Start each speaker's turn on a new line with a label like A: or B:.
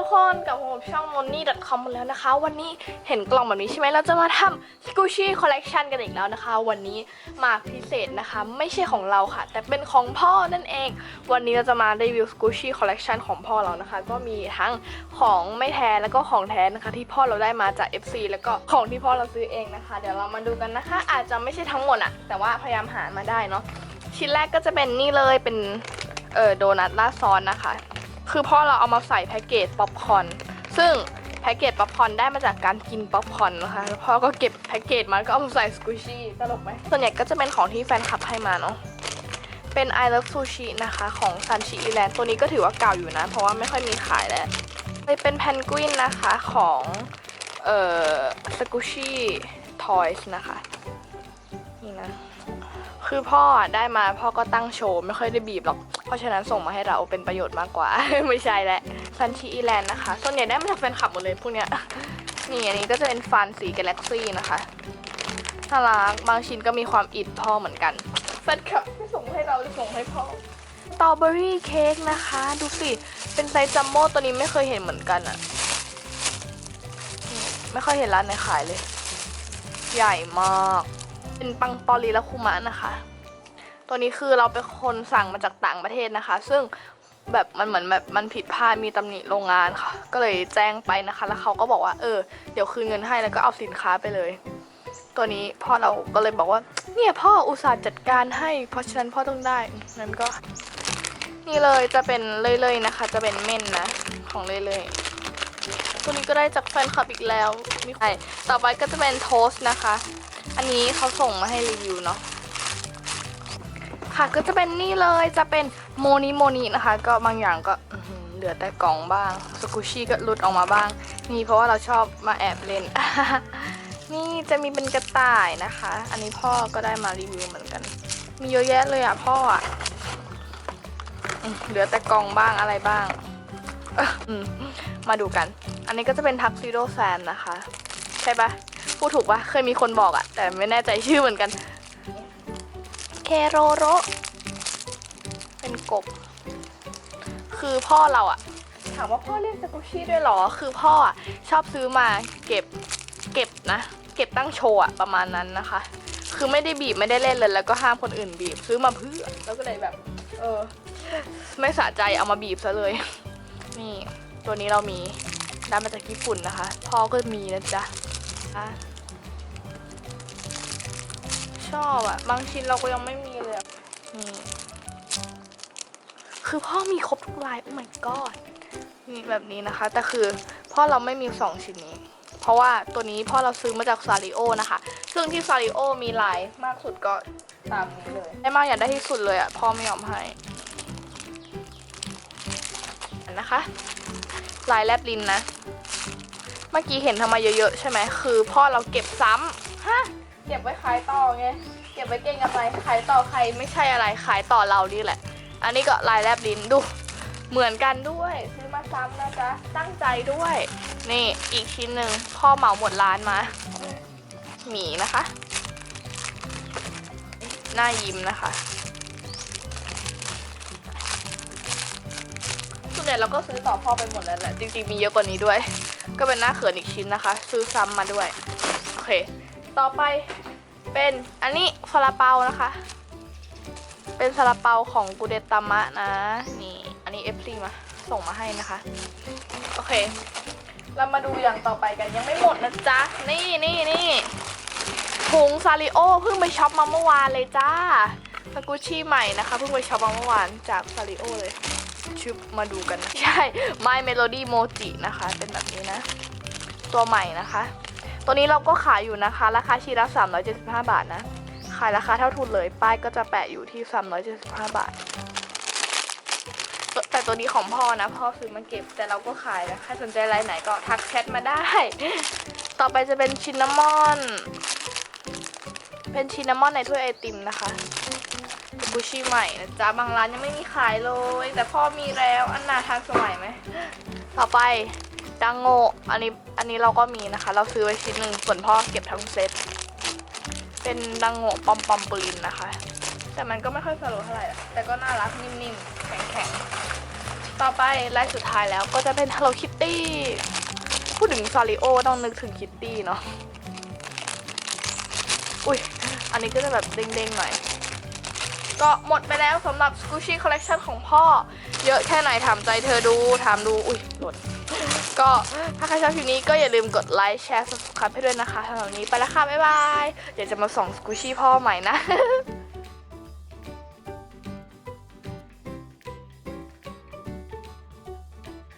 A: ทุกคนกลับมาพบช่อง money.com มดแล้วนะคะ วันนี้เห็นกล่องแบบนี้ใช่ไหมเราจะมาทำ Gucci collection กันอีกแล้วนะคะ วันนี้มาพิเศษนะคะ ไม่ใช่ของเราค่ะ แต่เป็นของพ่อนั่นเอง วันนี้เราจะมารีวิว Gucci collection ของพ่อเรานะคะ ก็มีทั้งของไม่แท้แล้วก็ของแท้นะคะ ที่พ่อเราได้มาจาก FC แล้วก็ของที่พ่อเราซื้อเองนะคะ เดี๋ยวเรามาดูกันนะคะ อาจจะไม่ใช่ทั้งหมดอะแต่ว่าพยายามหามาได้เนาะชิ้นแรกก็จะเป็นนี่เลยเป็นเออโดนัทราดซอสนะคะ คือพ่อเราเอามาใส่แพ็กเกจป๊อปคอนซึ่งแพ็กเกจป๊อปคอนได้มาจากการกินป๊อปคอนนะคะแล้วพ่อก็เก็บแพ็กเกจมาก็เอามาใส่สกูชี่ตลกไหมส่วนใหญ่ก็จะเป็นของที่แฟนคลับให้มาเนาะเป็น I love sushi นะคะของซันชิอีแลนด์ตัวนี้ก็ถือว่าเก่าอยู่นะ เพราะว่าไม่ค่อยมีขายแล้วเป็นแพนกวินนะคะของเอ่อสกูชี่ทอยส์นะคะนี่นะคือพ่อได้มาพ่อก็ตั้งโชว์ ไม่ค่อยได้บีบหรอก เพราะฉะนั้นส่งมาให้เราเป็นประโยชน์มากกว่า ไม่ใช่แหละซันชิอีแลนด์นะคะ ส่วนใหญ่ได้มาจากแฟนคลับหมดเลยพวกเนี้ย นี่อันนี้ก็จะเป็นฟันสีกาแล็กซี่นะคะน่ารักบางชิ้นก็มีความอิดพ่อเหมือนกันแฟนคลับที่ส่งให้เราจะส่งให้พ่อสตรอเบอรี่เค้กนะคะ ดูสิ เป็นไซส์จัมโบ้ตัวนี้ไม่เคยเห็นเหมือนกันอะนี่ไม่ค่อยเห็นร้านไหนขายเลย ใหญ่มาก เป็นปังปอลีและคุมะนะคะ ตัวนี้คือเราเป็นคนสั่งมาจากต่างประเทศนะคะ ซึ่งแบบมันเหมือนแบบมันผิดพลาดมีตำหนิโรงงานค่ะ ก็เลยแจ้งไปนะคะ แล้วเขาก็บอกว่าเออเดี๋ยวคืนเงินให้แล้วก็เอาสินค้าไปเลย ตัวนี้พ่อเราก็เลยบอกว่า เนี่ยพ่ออุตส่าห์จัดการให้ เพราะฉะนั้นพ่อต้องได้นั้นก็ นี่เลยจะเป็นเลื่อยๆนะคะ จะเป็นเม่นนะ ของเลื่อยๆตัวนี้ก็ได้จากแฟนคลับอีกแล้วมีใครต่อไปก็จะเป็นโทสต์นะคะ อันนี้เขาส่งมาให้รีวิวเนาะ ค่ะ ก็จะเป็นนี่เลยจะเป็นโมนิโมนินะคะ ก็บางอย่างก็เหลือแต่กล่องบ้างสกุชี่ก็หลุดออกมาบ้าง นี่เพราะว่าเราชอบมาแอบเล่น นี่จะมีเป็นกระต่ายนะคะ อันนี้พ่อก็ได้มารีวิวเหมือนกัน มีเยอะแยะเลยอะพ่ออะเหลือแต่กล่องบ้างอะไรบ้างมมาดูกัน อันนี้ก็จะเป็นทักซิโดแซนนะคะ ใช่ปะพูดถูกปะเคยมีคนบอกอะแต่ไม่แน่ใจชื่อเหมือนกัน เคโรโรเป็นกบ คือพ่อเราอะถามว่าพ่อเล่นสกุชี่ด้วยเหรอ คือพ่ออะชอบซื้อมาเก็บเก็บนะ เก็บตั้งโชว์อะประมาณนั้นนะคะ คือไม่ได้บีบไม่ได้เล่นเลยแล้วก็ห้ามคนอื่นบีบซื้อมาเพื่อแล้วก็เลยแบบ เออ ไม่สะใจเอามาบีบซะเลย นี่ ตัวนี้เรามีได้มาจากญี่ปุ่นนะคะ พ่อก็มีนะจ๊ะะ ชอบอะบางชิ้นเราก็ยังไม่มีเลยนี่คือพ่อมีครบทุกลาย โอ้ my god นี่แบบนี้นะคะ แต่คือพ่อเราไม่มีสองชิ้นนี้ เพราะว่าตัวนี้พ่อเราซื้อมาจากซาริโอนะคะ ซึ่งที่ซาริโอมีลายมากสุดก็ตามนี้เลย ได้มากอยากได้ที่สุดเลยอะพ่อไม่ยอมให้นะคะ ลายแลบลินนะ เมื่อกี้เห็นทำไมเยอะๆ ใช่ไหม คือพ่อเราเก็บซ้ำฮะ เก็บไว้ขายต่อไง เก็บไว้เก่งอะไรขายต่อใครไม่ใช่อะไรขายต่อเรานี่แหละ อันนี้ก็ลายแลบลิ้นดู เหมือนกันด้วยซื้อมาซ้ำนะจ๊ะตั้งใจด้วย นี่อีกชิ้นหนึ่งพ่อเหมาหมดร้านมา หมีนะคะหน้ายิ้มนะคะส่วนใหญ่เราก็ซื้อต่อพ่อไปหมดแล้วแหละ จริงๆมีเยอะกว่านี้ด้วย ก็เป็นหน้าเขินอีกชิ้นนะคะ ซื้อซ้ำมาด้วย โอเค ต่อไปเป็นอันนี้ซาลาเปานะคะ เป็นซาลาเปาของกูเดตามะนะ นี่ อันนี้ FC มาส่งมาให้นะคะ โอเค เรามาดูอย่างต่อไปกันยังไม่หมดนะจ๊ะ นี่นี่นี่ถุงซาริโอเพิ่งไปช็อปมาเมื่อวานเลยจ้าสกุชชี่ใหม่นะคะเพิ่งไปช็อปมาเมื่อวานจากซาริโอเลยชุบมาดูกันนะใช่ My Melody Mochi นะคะ เป็นแบบนี้นะ ตัวใหม่นะคะ ตัวนี้เราก็ขายอยู่นะคะ ราคาชิ้นละ375 บาทนะ ขายราคาเท่าทุนเลย ป้ายก็จะแปะอยู่ที่ 375 บาท แต่ตัวนี้ของพ่อนะ พ่อซื้อมาเก็บ แต่เราก็ขายนะ ใครสนใจรายไหนก็ทักแชทมาได้ ต่อไปจะเป็นชินนามอน เป็นชินนามอนในถ้วยไอติมนะคะกุชิใหม่นะจ๊ะ บางร้านยังไม่มีขายเลย แต่พ่อมีแล้ว อันนาทันสมัยไหม ต่อไป ดังโงอันนี้อันนี้เราก็มีนะคะ เราซื้อไว้ชิ้นหนึ่งส่วนพ่อเก็บทั้งเซตเป็นดังโงปอมปอมปืลินนะคะ แต่มันก็ไม่ค่อยสโลว์เท่าไหร่แต่ก็น่ารักนิ่มๆแข็งๆต่อไปลายสุดท้ายแล้วก็จะเป็น Hello Kitty พูดถึงซาริโอต้องนึกถึงคิตตี้เนาะอุ้ยอันนี้ก็จะแบบเด้งๆหน่อยก็หมดไปแล้วสำหรับ Squishy Collection ของพ่อ เยอะแค่ไหนถามใจเธอดูถามดู อุ้ยหล่น ก็ถ้าใครชอบคลิปนี้ก็อย่าลืมกดไลค์แชร์ subscribe ให้ด้วยนะคะสำหรับวันนี้ไปแล้วค่ะ บ๊ายบาย เดี๋ยวจะมาส่องสกูชี่พ่อใหม่นะ